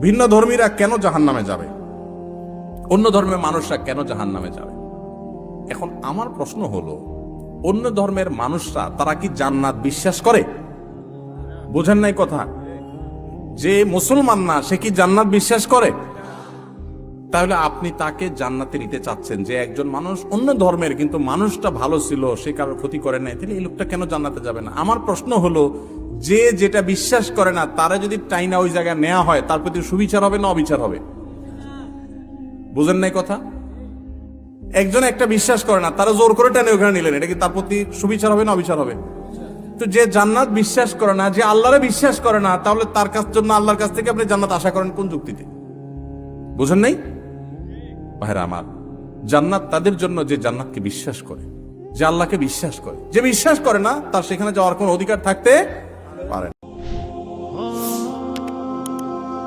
ভিন্ন ধর্মীরা কেন জাহান নামে যাবে? অন্য ধর্মের মানুষরা কেন জাহান নামে যাবে? এখন আমার প্রশ্ন হলো, অন্য ধর্মের মানুষরা তারা কি জান্নাত বিশ্বাস করে? বোঝেন নাই কথা? যে মুসলমান না, সে কি জান্নাত বিশ্বাস করে? তাহলে আপনি তাকে জান্নাতে নিতে চাচ্ছেন যে একজন মানুষ অন্য ধর্মের, কিন্তু মানুষটা ভালো ছিল, সে কারোর ক্ষতি করে নাই, তাহলে এই লোকটা কেন জান্নাতে যাবে না? আমার প্রশ্ন হলো যে যেটা বিশ্বাস করে না, তারা যদি টাইনা ওই জায়গায় নেওয়া হয়, তার প্রতি সুবিচার হবে না অবিচার হবে? বুঝেন নাই কথা? একজন একটা বিশ্বাস করে না, তারা জোর করে টেনে ওখানে নিলেন, এটা কি তার প্রতি সুবিচার হবে না অবিচার হবে? তো যে জান্নাত বিশ্বাস করে না, যে আল্লাহরে বিশ্বাস করে না, তাহলে তার কাছ জন্য আল্লাহর কাছ থেকে আপনি জান্নাত আশা করেন কোন যুক্তিতে? বুঝেন নাই? ভাইরা আমার, জান্নাত তাদের জন্য যে জান্নাতকে বিশ্বাস করে, যে আল্লাহকে বিশ্বাস করে। যে বিশ্বাস করে না, তার সেখানে যাওয়ার কোনো অধিকার থাকতে পারে না।